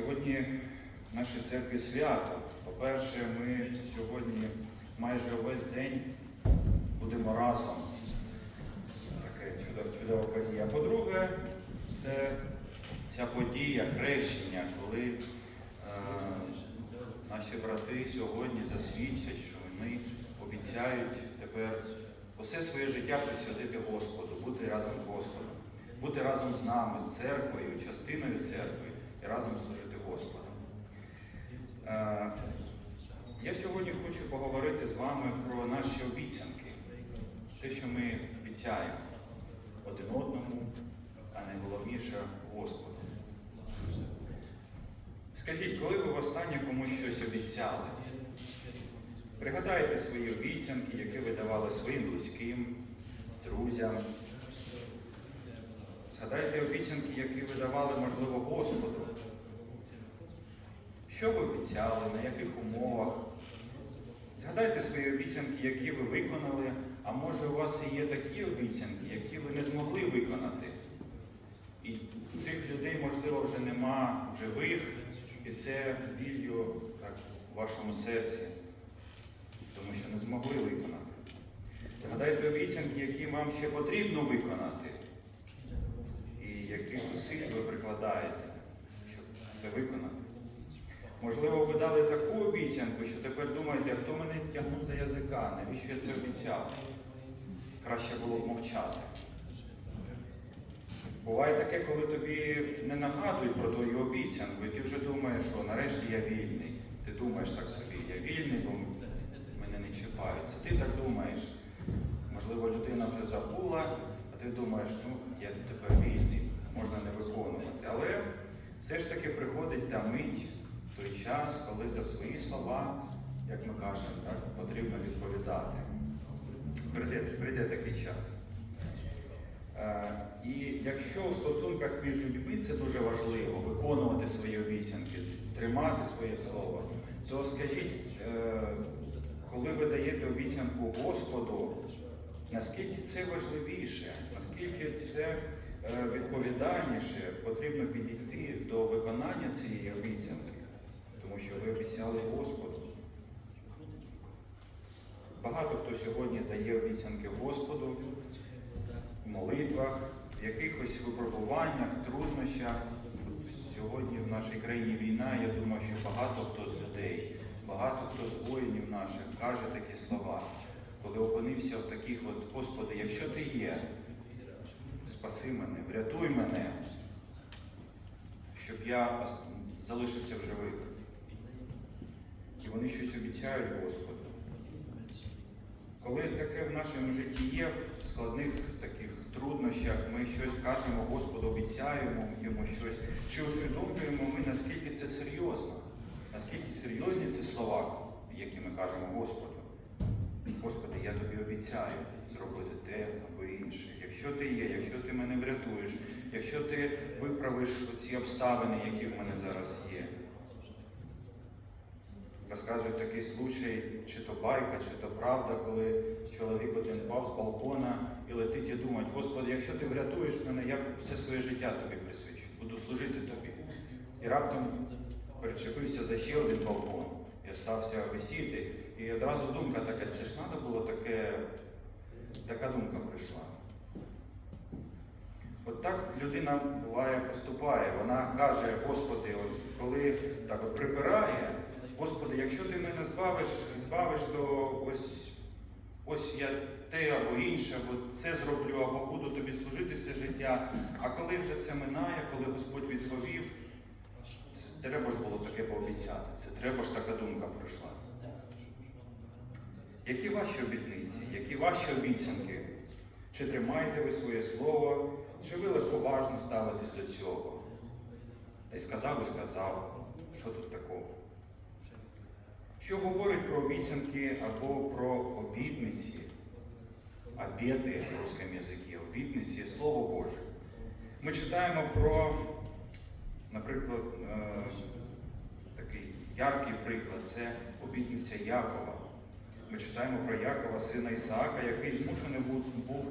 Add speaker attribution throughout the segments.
Speaker 1: Сьогодні в нашій церкві свято. По-перше, ми сьогодні майже увесь день будемо разом. Таке чудова подія. По-друге, це ця подія хрещення, коли е, наші брати сьогодні засвідчать, що вони обіцяють тепер усе своє життя присвятити Господу, бути разом з Господом, бути разом з нами, з церквою, частиною церкви і разом служити Господу. Е, Я сьогодні хочу поговорити з вами про наші обіцянки, те, що ми обіцяємо один одному, а найголовніше Господу. Скажіть, коли ви востаннє комусь щось обіцяли? Пригадайте свої обіцянки, які ви давали своїм близьким, друзям. Згадайте обіцянки, які ви давали, можливо, Господу. Що ви обіцяли, на яких умовах? Згадайте свої обіцянки, які ви виконали, а може у вас і є такі обіцянки, які ви не змогли виконати. І цих людей, можливо, вже нема в живих, і це білью так, у вашому серці, тому що не змогли виконати. Згадайте обіцянки, які вам ще потрібно виконати, і яких зусиль ви прикладаєте, щоб це виконати. Можливо, ви дали таку обіцянку, що тепер думаєте, хто мене тягнув за язика, навіщо я це обіцяв? Краще було б мовчати. Буває таке, коли тобі не нагадують про твою обіцянку, і ти вже думаєш, що нарешті я вільний. Ти думаєш так собі, я вільний, бо мене не чіпають. Це ти так думаєш. Можливо, людина вже забула, а ти думаєш, ну, я тепер вільний, можна не виконувати. Але все ж таки приходить та мить, той час, коли за свої слова, як ми кажемо, так, потрібно відповідати. Прийде, прийде такий час. Е, І якщо у стосунках між людьми це дуже важливо, виконувати свої обіцянки, тримати своє слово, то скажіть, е, коли ви даєте обіцянку Господу, наскільки це важливіше, наскільки це е, відповідальніше потрібно підійти до виконання цієї обіцянки, що ви обіцяли Господу. Багато хто сьогодні дає обіцянки Господу в молитвах, в якихось випробуваннях, труднощах. Сьогодні в нашій країні війна, я думаю, що багато хто з людей, багато хто з воїнів наших каже такі слова, коли опинився в таких от, Господи, якщо ти є, спаси мене, врятуй мене, щоб я залишився в живих. Вони щось обіцяють Господу. Коли таке в нашому житті є, в складних таких труднощах, ми щось кажемо Господу, обіцяємо йому щось, чи усвідомлюємо ми, наскільки це серйозно, наскільки серйозні ці слова, які ми кажемо Господу. Господи, я тобі обіцяю зробити те або інше. Якщо ти є, якщо ти мене врятуєш, якщо ти виправиш ці обставини, які в мене зараз є. Розказують такий случай, чи то байка, чи то правда, коли чоловік один впав з балкона і летить і думає, Господи, якщо ти врятуєш мене, я все своє життя тобі присвячу, буду служити тобі. І раптом перечепився за ще один балкон і стався висіти. І одразу думка така, це ж треба було таке, така думка прийшла. От так людина буває, поступає. Вона каже, Господи, от коли так от припирає, Господи, якщо ти мене збавиш, збавиш, то ось, ось я те або інше, або це зроблю, або буду тобі служити все життя. А коли вже це минає, коли Господь відповів, це треба ж було таке пообіцяти. Це треба ж така думка прийшла. Які ваші обітниці, які ваші обіцянки? Чи тримаєте ви своє слово, чи ви легковажно ставитесь до цього? Та й сказав і сказав, що тут такого? Що говорить про обіцянки або про обітниці, обіти в русском язикі, обітниці, Слово Боже? Ми читаємо про, наприклад, е, такий яркий приклад це обітниця Якова. Ми читаємо про Якова, сина Ісаака, який змушений був,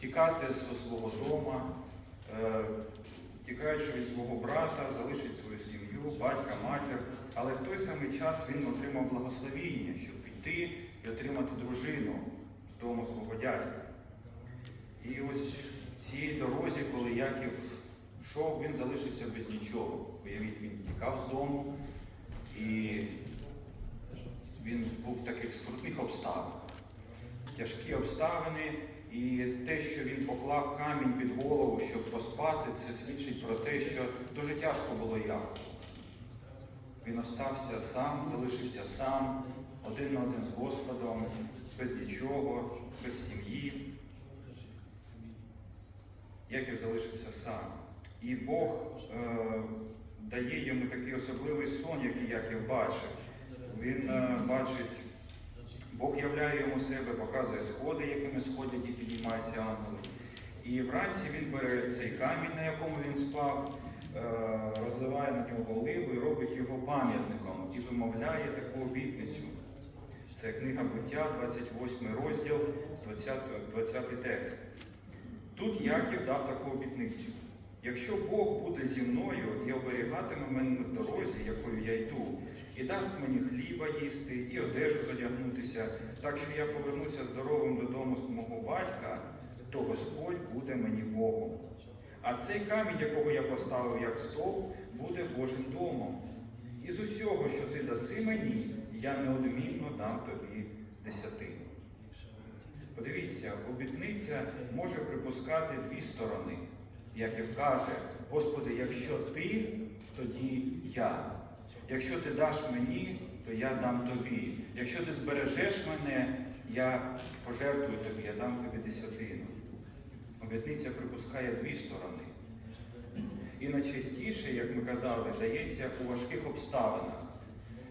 Speaker 1: тікати з свого дома, е, тікаючи від свого брата, залишить свою сім'ю, батька, матір, але в той самий час він отримав благословіння, щоб піти і отримати дружину з дому свого дядька. І ось в цій дорозі, коли Яків йшов, він залишився без нічого. Уявіть, він тікав з дому, і він був в таких скрутних обставинах. Тяжкі обставини, і те, що він поклав камінь під голову, щоб поспати, це свідчить про те, що дуже тяжко було Якову. Він остався сам, залишився сам, один на один з Господом, без нічого, без сім'ї. Яків залишився сам. І Бог е, дає йому такий особливий сон, який Яків бачив. Він е, бачить, Бог являє йому себе, показує сходи, якими сходять і піднімаються ангели. І вранці він бере цей камінь, на якому він спав, е, розливає на нього оливу і робить його пам'ятником і вимовляє таку обітницю. Це книга буття, 28 розділ, 20, 20 текст. Тут Яків дав таку обітницю. Якщо Бог буде зі мною і оберігатиме мене в дорозі, якою я йду, і дасть мені хліба їсти, і одежу задягнутися, так що я повернуся здоровим додому з мого батька, то Господь буде мені Богом. А цей камінь, якого я поставив як стовп, буде Божим домом. І з усього, що ти даси мені, я неодмінно дам тобі десятину. Подивіться, обітниця може припускати дві сторони. Яків каже, Господи, якщо ти, тоді я. Якщо ти даш мені, то я дам тобі. Якщо ти збережеш мене, я пожертвую тобі, я дам тобі десятину. Обітниця припускає дві сторони. І найчастіше, як ми казали, дається у важких обставинах.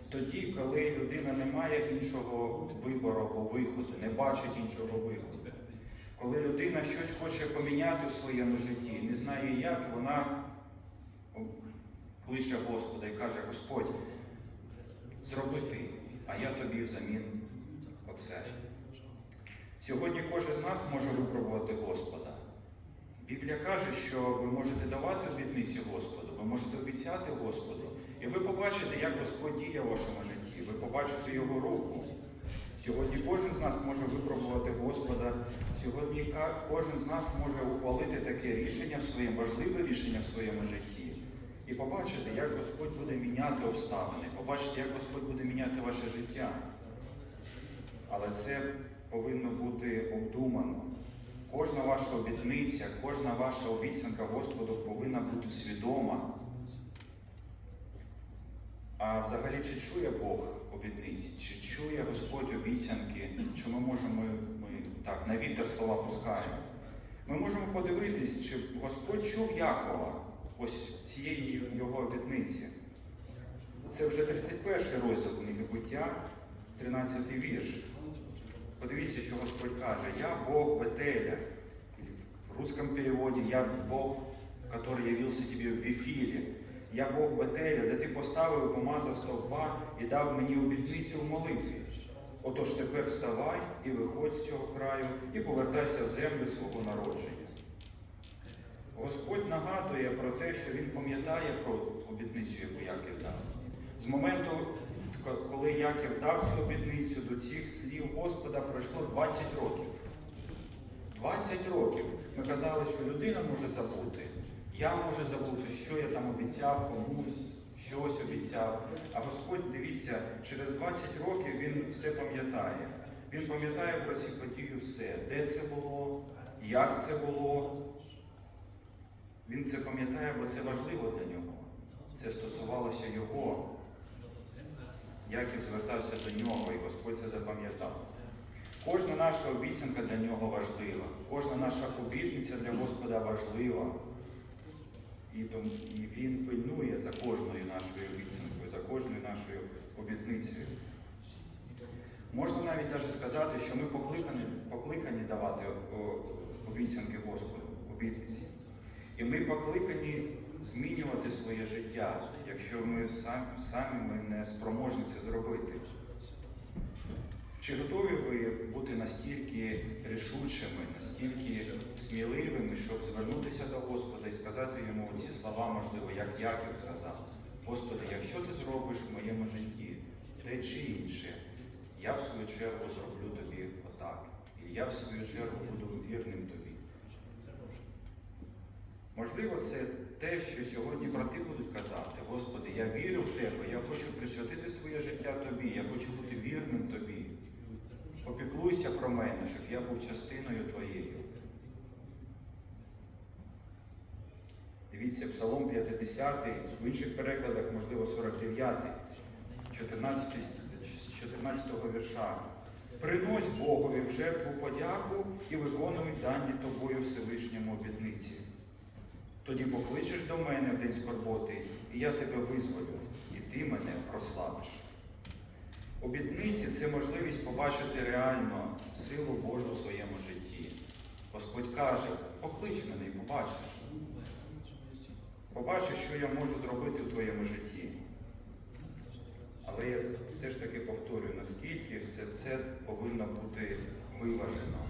Speaker 1: Тоді, коли людина не має іншого вибору або виходу, не бачить іншого виходу. Коли людина щось хоче поміняти в своєму житті, не знає як, вона кличе Господа і каже, Господь, зроби ти, а я тобі взамін оце. Сьогодні кожен з нас може випробувати Господа. Біблія каже, що ви можете давати обітниці Господу, ви можете обіцяти Господу, і ви побачите, як Господь діє в вашому житті, ви побачите Його руку. Сьогодні кожен з нас може випробувати Господа. Сьогодні кожен з нас може ухвалити таке рішення в своєму, важливе рішення в своєму житті. І побачити, як Господь буде міняти обставини, побачити, як Господь буде міняти ваше життя. Але це повинно бути обдумано. Кожна ваша обітниця, кожна ваша обіцянка Господу повинна бути свідома. А взагалі, чи чує Бог обітниці, чи чує Господь обіцянки, що ми можемо, ми так, на вітер слова пускаємо. Ми можемо подивитись, чи Господь чув Якова ось цієї його обітниці. Це вже 31 розділ книги буття, 13 вірш. Подивіться, що Господь каже, я Бог Бетеля. В русском переводі я Бог, который явился тебе в Віфілі. Я Бог Бетеля, де ти поставив, помазав стовпа і дав мені обітницю в молитві. Отож тепер вставай і виходь з цього краю, і повертайся в землю свого народження. Господь нагадує про те, що Він пам'ятає про обітницю, яку Яків дав. З моменту, ко- коли Яків дав цю обітницю, до цих слів Господа пройшло 20 років. 20 років. Ми казали, що людина може забути. Я можу забути, що я там обіцяв комусь, щось обіцяв. А Господь, дивіться, через 20 років Він все пам'ятає. Він пам'ятає про ці події все, де це було, як це було. Він це пам'ятає, бо це важливо для нього. Це стосувалося його. Яків звертався до нього, і Господь це запам'ятав. Кожна наша обіцянка для нього важлива, кожна наша обітниця для Господа важлива. І, Він пильнує за кожною нашою обіцянкою, за кожною нашою обітницею. Можна навіть даже сказати, що ми покликані, покликані давати обіцянки Господу, обітниці. І ми покликані змінювати своє життя, якщо ми самі, самі ми не спроможні це зробити. Чи готові ви бути настільки рішучими, настільки сміливими, щоб звернутися до Господа і сказати йому ці слова, можливо, як Яків сказав. Господи, якщо ти зробиш в моєму житті те чи інше, я в свою чергу зроблю тобі отак. І я в свою чергу буду вірним тобі. Можливо, це те, що сьогодні брати будуть казати. Господи, я вірю в Тебе, я хочу присвятити своє життя Тобі, я хочу бути вірним Тобі. Попіклуйся про мене, щоб я був частиною Твоєю. Дивіться, Псалом 50, в інших перекладах, можливо, 49, 14, 14 вірша. Принось Богові в жертву подяку і виконуй дані тобою Всевишньому обітниці. Тоді покличеш до мене в день скорботи, і я тебе визволю, і ти мене прославиш. Обітниці це можливість побачити реально силу Божу в своєму житті. Господь каже, поклич мене і побачиш. Побачиш, що я можу зробити в твоєму житті. Але я все ж таки повторюю, наскільки все це повинно бути виважено,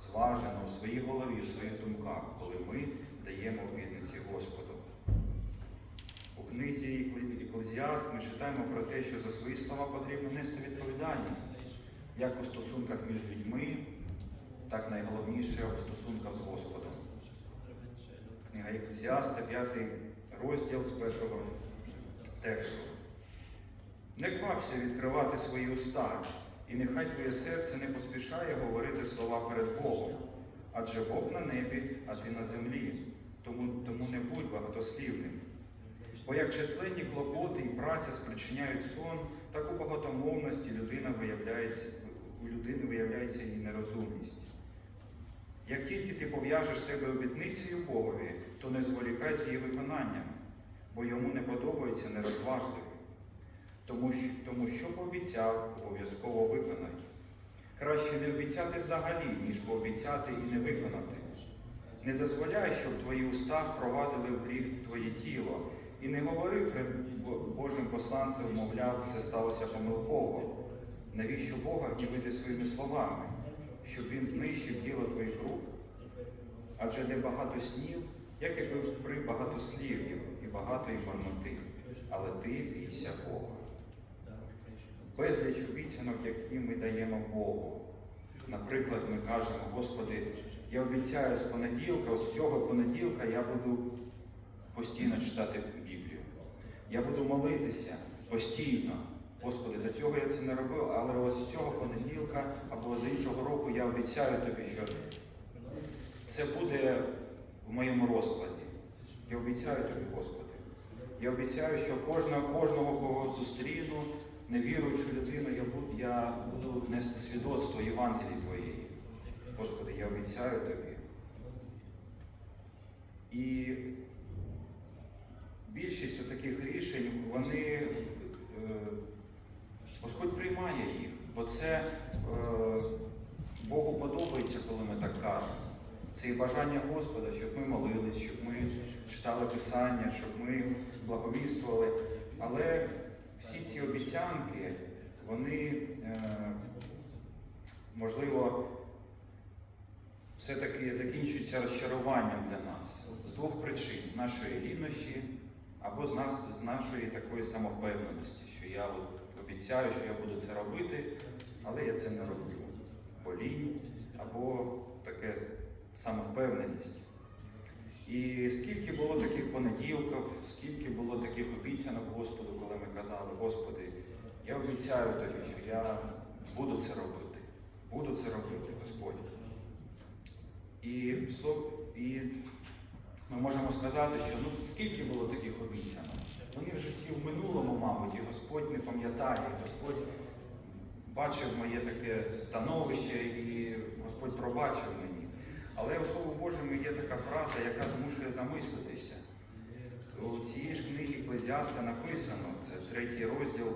Speaker 1: зважено у своїй голові, в своїх думках, коли ми даємо обітниці Господу. У книзі Еклезіаст ми читаємо про те, що за свої слова потрібно нести відповідальність, як у стосунках між людьми, так найголовніше у стосунках з Господом. Книга Еклезіаста, 5 розділ з першого тексту. Не квапся відкривати свої уста, і нехай твоє серце не поспішає говорити слова перед Богом. Адже Бог на небі, а ти на землі, тому, тому не будь багатослівним. Бо як численні клопоти і праця спричиняють сон, так у багатомовності людина виявляється, у людини виявляється її нерозумність. Як тільки ти пов'яжеш себе обітницею Богові, то не зволікай з її виконанням, бо йому не подобається нерозважливі. Тому тому що пообіцяв, обов'язково виконай. Краще не обіцяти взагалі, ніж пообіцяти і не виконати. Не дозволяй, щоб твої уста впровадили в гріх твоє тіло, і не говори перед Божим посланцем, мовляв, це сталося помилково. Навіщо Бога гнівити своїми словами, щоб він знищив діло твоїх рук? Адже де багато снів, як і при багатослів'їв і багатої марноти, але ти бійся Бога. Безліч обіцянок, які ми даємо Богу. Наприклад, ми кажемо, Господи, я обіцяю з понеділка, з цього понеділка я буду постійно читати Біблію. Я буду молитися постійно. Господи, до цього я це не робив, але ось з цього понеділка або з іншого року я обіцяю тобі, що це буде в моєму розкладі. Я обіцяю тобі, Господи. Я обіцяю, що кожного, кожного кого зустріну, невіруючу людину, я буду, я буду нести свідоцтво Євангелії Твоєї. Господи, я обіцяю тобі. І більшість таких рішень, вони е, Господь приймає їх, бо це е, Богу подобається, коли ми так кажемо. Це і бажання Господа, щоб ми молились, щоб ми читали Писання, щоб ми благовіствували. Але всі ці обіцянки, вони, е, можливо, все-таки закінчуються розчаруванням для нас з двох причин: з нашої рівності або з, нас, з нашої такої самовпевненості, що я от обіцяю, що я буду це робити, але я це не роблю. Бо лінь або таке самовпевненість. І скільки було таких понеділків, скільки було таких обіцянок Господу, коли ми казали, Господи, я обіцяю тобі, що я буду це робити, буду це робити, Господь. І, і ми можемо сказати, що ну скільки було таких обіцянок? Вони вже всі в минулому, мабуть, і Господь не пам'ятає, Господь бачив моє таке становище, і Господь пробачив мені. Але у Слову Божому є така фраза, яка змушує замислитися. У цієї ж книги Еклезіаста написано, це третій розділ,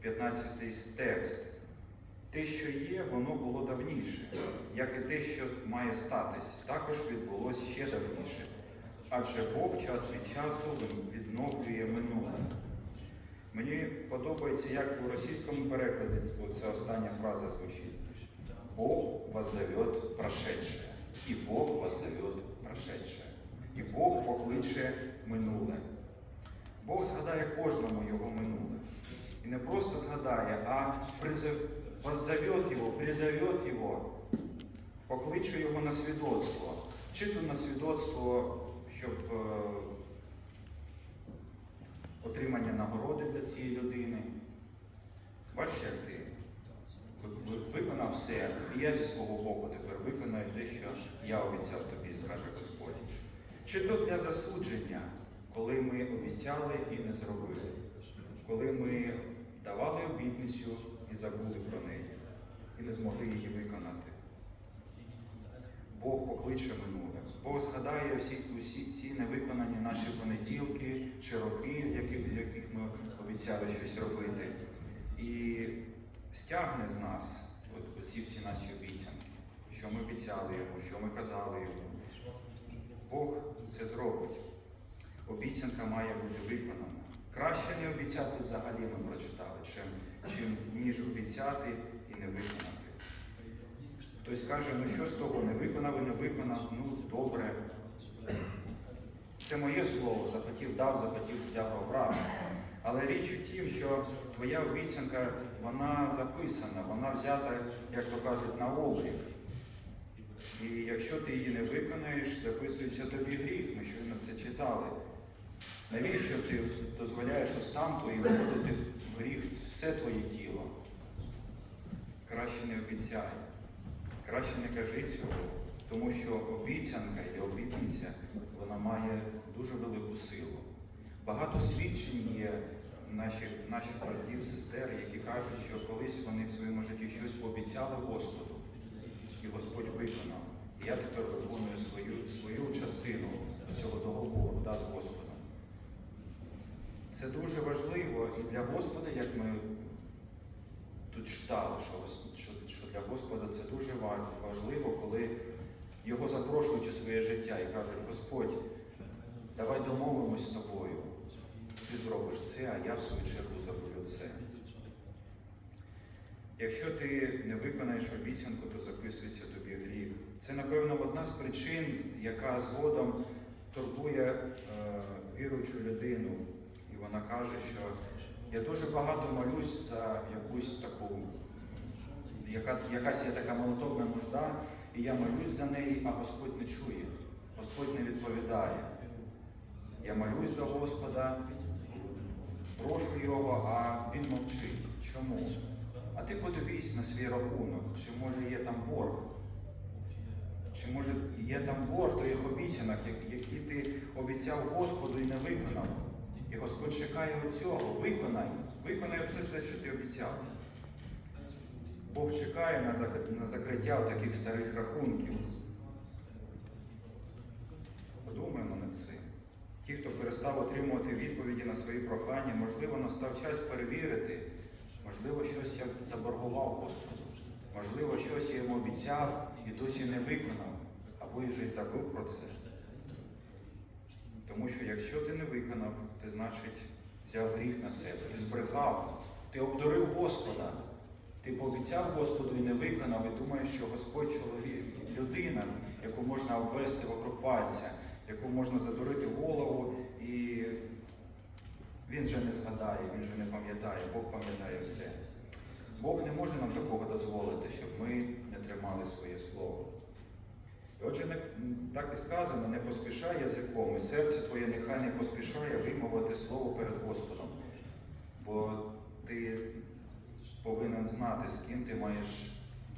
Speaker 1: 15 текст. Те, що є, воно було давніше, як і те, що має статись, також відбулося ще давніше. Адже Бог час від часу відновлює минуле. Мені подобається, як у російському перекладі ця остання фраза звучить. Бог вас зовет прошедшее. І Бог вас зовет прошедшее. І Бог покличе минуле. Бог згадає кожному його минуле. І не просто згадає, а призов... вас зовет його, призовет його, покличе його на свідоцтво. Чи то на свідоцтво, щоб е, отримання нагороди для цієї людини. Бачиш, як ти ви- ви- виконав все, і я зі свого боку тепер виконаю те, що я обіцяв тобі, скаже Господь. Чи то для засудження, коли ми обіцяли і не зробили, коли ми давали обітницю забули про неї, і не змогли її виконати. Бог покличе минуле. Бог згадає всі, усі ці невиконані наші понеділки чи роки, з яких, яких ми обіцяли щось робити. І стягне з нас от, оці всі наші обіцянки, що ми обіцяли йому, що ми казали йому. Бог це зробить. Обіцянка має бути виконана. Краще не обіцяти взагалі ми прочитали, чим, чим ніж обіцяти і не виконати. Хтось каже, ну що з того, не виконав і не виконав, ну добре. Це моє слово, захотів дав, захотів взяв обрав. Але річ у тім, що твоя обіцянка, вона записана, вона взята, як то кажуть, на облік. І якщо ти її не виконаєш, записується тобі гріх. Ми щойно це читали. Навіщо ти дозволяєш устам твоїм вводити в все твоє тіло? Краще не обіцяй. Краще не кажи цього, тому що обіцянка і обітниця вона має дуже велику силу. Багато свідчень є наших, наших братів, сестер, які кажуть, що колись вони в своєму житті щось пообіцяли Господу, і Господь виконав. І я тепер виконую свою, свою частину цього договору да, з Господом. Це дуже важливо і для Господа, як ми тут читали, що, що, для Господа це дуже важливо, коли його запрошують у своє життя і кажуть, Господь, давай домовимось з тобою. Ти зробиш це, а я в свою чергу зроблю це. Якщо ти не виконаєш обіцянку, то записується тобі гріх. Це, напевно, одна з причин, яка згодом турбує е, віруючу людину. Вона каже, що я дуже багато молюсь за якусь таку, яка, якась є така молотовна нужда, і я молюсь за неї, а Господь не чує, Господь не відповідає. Я молюсь до Господа, прошу його, а він мовчить. Чому? А ти подивись на свій рахунок, чи може є там борг, чи може є там борг твоїх обіцянок, які ти обіцяв Господу і не виконав. Господь чекає цього. Виконай, виконай все те, що ти обіцяв. Бог чекає на закриття таких старих рахунків. Подумаємо над цим. Ті, хто перестав отримувати відповіді на свої прохання, можливо, настав час перевірити, можливо, щось я заборгував Господу, можливо, щось я йому обіцяв і досі не виконав, або вже й забув про це. Тому що якщо ти не виконав, ти значить взяв гріх на себе, ти збрехав, ти обдурив Господа. Ти пообіцяв Господу і не виконав, і думаєш, що Господь чоловік, людина, яку можна обвести вокруг пальця, яку можна задурити голову, і він вже не згадає, він вже не пам'ятає, Бог пам'ятає все. Бог не може нам такого дозволити, щоб ми не тримали своє слово. І Отже, так і сказано, не поспішай язиком, і серце твоє нехай не поспішає вимовити слово перед Господом. Бо ти повинен знати, з ким ти маєш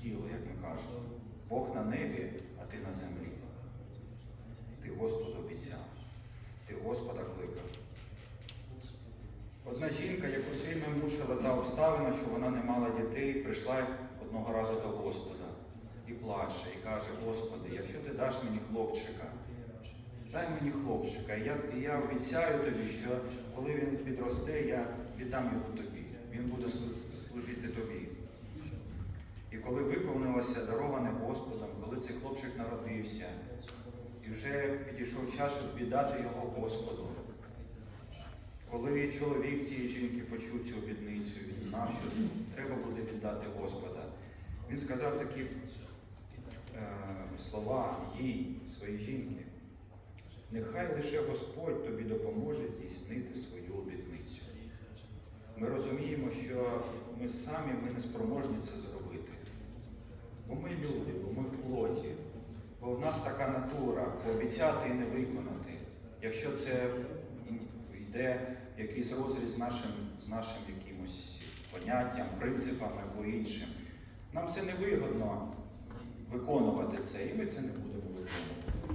Speaker 1: діло, як ми кажемо. Бог на небі, а ти на землі. Ти Господу обіцяв, ти Господа кликав. Одна жінка, яку сильно мучила та обставина, що вона не мала дітей, прийшла одного разу до Господа і плаче, і каже, Господи, якщо ти даш мені хлопчика, дай мені хлопчика, і я, і я обіцяю тобі, що коли він підросте, я віддам його тобі. Він буде служити тобі. І коли виповнилося дароване Господом, коли цей хлопчик народився, і вже підійшов час, щоб віддати його Господу. Коли чоловік цієї жінки почув цю обідницю, він знав, що треба буде віддати Господа. Він сказав такі слова їй, своїй жінки. Нехай лише Господь тобі допоможе здійснити свою обітницю. Ми розуміємо, що ми самі ми не спроможні це зробити. Бо ми люди, бо ми в плоті, бо в нас така натура пообіцяти і не виконати. Якщо це йде якийсь розріз з нашим, з нашим якимось поняттям, принципами або іншим, нам це не вигодно виконувати це, і ми це не будемо виконувати.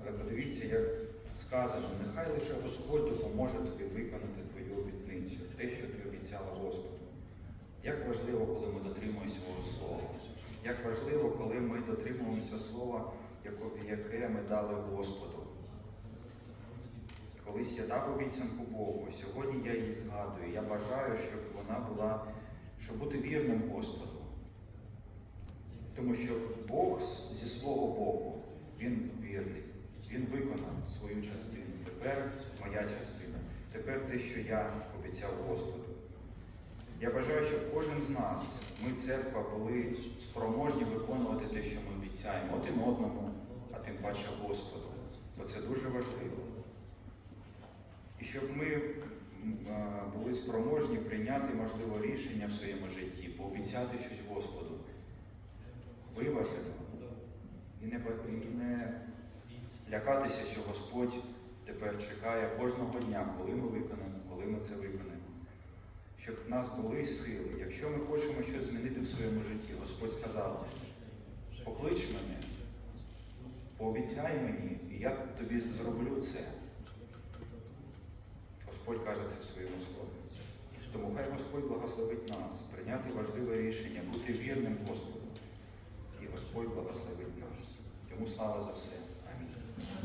Speaker 1: Але подивіться, як сказано, нехай лише Господь допоможе тобі виконати твою обітницю, те, що ти обіцяла Господу. Як важливо, коли ми дотримуємося свого слова. Як важливо, коли ми дотримуємося слова, яке ми дали Господу. Колись я дав обіцянку Богу, сьогодні я її згадую. Я бажаю, щоб вона була, щоб бути вірним Господу. Тому що Бог зі свого Богу, Він вірний. Він виконав свою частину. Тепер моя частина. Тепер те, що я обіцяв Господу. Я бажаю, щоб кожен з нас, ми, церква, були спроможні виконувати те, що ми обіцяємо один одному, а тим паче Господу. Бо це дуже важливо. І щоб ми були спроможні прийняти, можливо, рішення в своєму житті, пообіцяти щось Господу. Виважено. І не, і не лякатися, що Господь тепер чекає кожного дня, коли ми виконаємо, коли ми це виконаємо. Щоб в нас були сили. Якщо ми хочемо щось змінити в своєму житті, Господь сказав, поклич мене, пообіцяй мені, і я тобі зроблю це. Господь каже це в своєму слові. Тому хай Господь благословить нас, прийняти важливе рішення, бути вірним Господу. Господь благословить нас. Йому слава за все.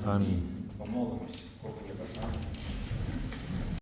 Speaker 1: Амінь.
Speaker 2: Амінь.
Speaker 1: Помолимось, кого є бажання.